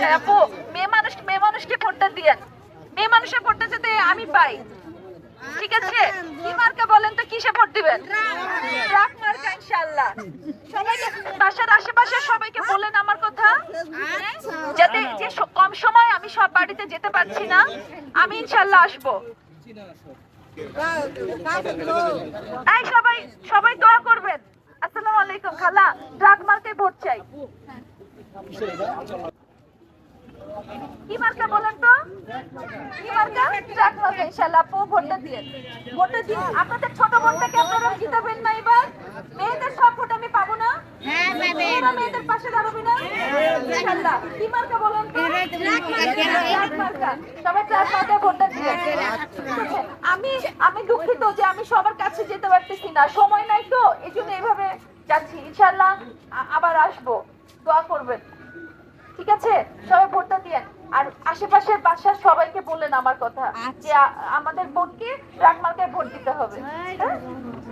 হ্যাঁ, আপু, মেয়ে মানুষ মেয়ে মানুষকে ভোটটা দিয়েন। মেয়ে মানুষের ভোটটা যেতে আমি পাই। ঠিক আছে? কি মার্কা বলেন তো, কিসে ভোট দিবেন? ট্রাক মার্কা, ইনশাআল্লাহ। সবাইকে বাসার আশেপাশে সবাইকে বলেন আমার কথা। হ্যাঁ? যাতে যে কম সময় আমি সব বাড়িতে যেতে পারছি না, আমি ইনশাল্লাহ আসব। এই সবাই সবাই দোয়া করবেন। আসসালামু আলাইকুম, খালা। ড্রাগ মার্কে ভোট চাই। কি মার্কা বলেন তো? কি মার্কা? ট্রাক মার্কা ইনশাআল্লাহ আপু ভোটটা দিয়ে ভোটটা দিন। আপনাদের ছোট বোনটাকে আপনারা জিতাবেন না এবার। মেয়েদের সব ভোট আমি পাবো না। হ্যাঁ পাবেন মেয়েদের পাশে দাঁড়াবে না? ইনশাআল্লাহ। কি মার্কা বলেন তো? ট্রাক মার্কা। সবাই ট্রাক মার্কায় ভোটটা দিয়ে আমি আমি দুঃখিত যে আমি সবার কাছে যেতে পারতেছি না। সময় নাই তো এই জন্য এইভাবে যাচ্ছি। ইনশাআল্লাহ আবার আসব। দোয়া করবেন। ঠিক আছে? সবাই ভোটটা দিয়েন। আর আশেপাশের বাসার সবাইকে বললেন আমার কথা যে আমাদের বোনকে ট্রাক মার্কায় ভোট দিতে হবে। হ্যাঁ?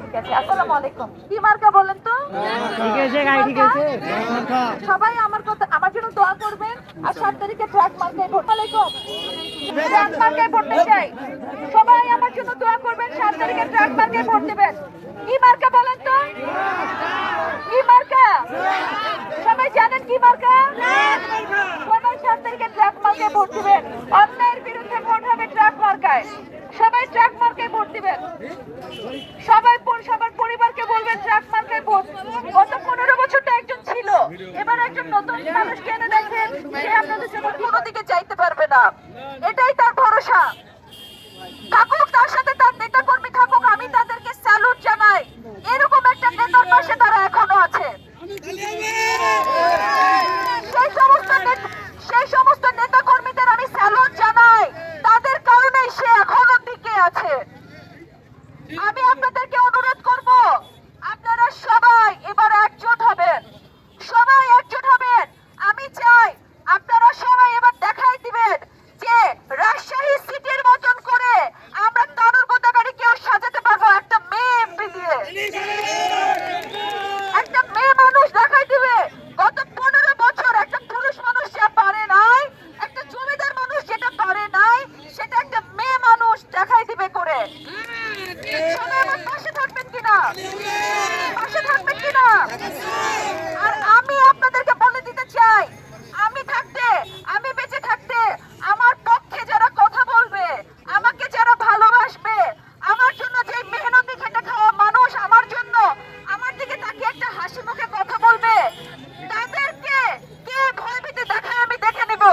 ঠিক আছে আসসালামু আলাইকুম। কি মার্কা বলেন তো? ঠিক আছে গাই ঠিক আছে। সবাই আমার কথা আমার জন্য দোয়া করবেন। আর সাত তারিখে ট্রাক মার্কায় ভোট আলাইকুম ট্রাক মার্কায় ভোটতে চাই সবাই আমার জন্য দোয়া করবেন। সাত তারিখে ট্রাক মার্কায় ভোট দেবেন। কি মার্কা বলেন তো কি মার্কা সবাই জানেন কি মার্কা? সবাই সাত তারিখে ট্রাক মার্কায় ভোট দিবেন। অন্যায়ের বিরুদ্ধে ভোট হবে ট্রাক মার্কায় সবাই ট্রাক মার্কায় ভোট দিবেন। সবাই সবার পরিবারকে বলবেন ট্রাক মার্কায় ভোট। গত পনেরো বছর তো একজন ছিল। এবার একজন নতুন মানুষ কেনে দেখেন, সে আপনাদের জন্য কোনো দিকে যাইতে পারবে না। এটাই তার ভরসা। থাকুক তার সাথে তার নেতা কর্মী থাকুক, আমি তাদেরকে স্যালুট জানাই। এরকম একটা নেতার পাশে তারা এখনও আছে সেই সমস্ত নেত- সেই সমস্ত নেতা কর্মীদের আমি স্যালুট জানাই তাদের কারণেই সে এখনও টিকে আছে। আমি আপনাদেরকে অনুরোধ করব আপনারা সবাই এবার একজোট হবেন সবাই একজোট হবেন আমি চাই আপনারা সবাই এবার দেখাই দিবেন যে রাজশাহী সিটির মতন করে আমরা তানুর গোদাগাড়ি কেউ সাজাতে পারব একটা মেয়ে এমপি দিয়ে একটা মেয়ে মানুষ দেখাই দিবে গত পনেরো বছর একটা পুরুষ মানুষ যা পারে নাই একটা জমিদার মানুষ যেটা পারে নাই সেটা একটা মেয়ে মানুষ দেখাই দিবে করে। সবাই আমার পাশে থাকবেন কিনা? পাশে থাকবেন কিনা আর আমি আপনাদেরকে বলে দিতে চাই আমি থাকতে আমি বেঁচে থাকতে আমার পক্ষে যারা কথা বলবে আমাকে যারা ভালোবাসবে আমার জন্য যে মেহনতি খেটে খাওয়া মানুষ আমার জন্য আমার দিকে তাকিয়ে একটা হাসি মুখে কথা বলবে তাদেরকে কে ভয়ভীতি দেখায় আমি দেখে নিব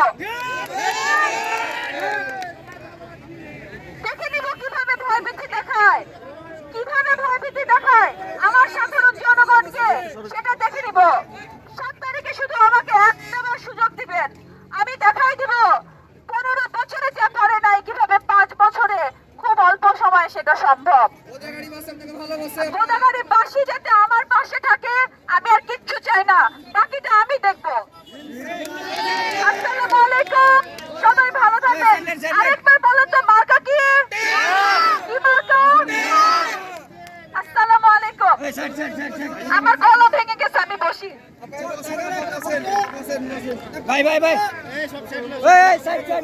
দেখে নিব কীভাবে ভয়ভীতি দেখায়। কীভাবে ভয়ভীতি দেখায়? আমার সাধারণ জনগণকে সেটা দেখে নিব। সাত তারিখে শুধু আমাকে একটাবার সুযোগ দিবেন। আমি দেখাই দিব। পনেরো বছরে যা পারে নাই কীভাবে পাঁচ বছরে খুব অল্প সময়ে সেটা সম্ভব। গোদাগাড়ি বাসি যাতে আমার পাশে থাকে আমি আর কিচ্ছু চাই না বাকিটা আমি দেখব আসসালামু আলাইকুম সবাই ভালো থাকবেন আরেকবার বলেন তো মার্কা কি কি মার্কা আসসালামু আলাইকুম আমার গলা ভেঙে গেছে আমি বসি। ভাই ভাই ভাই। এই সাইড সাইড।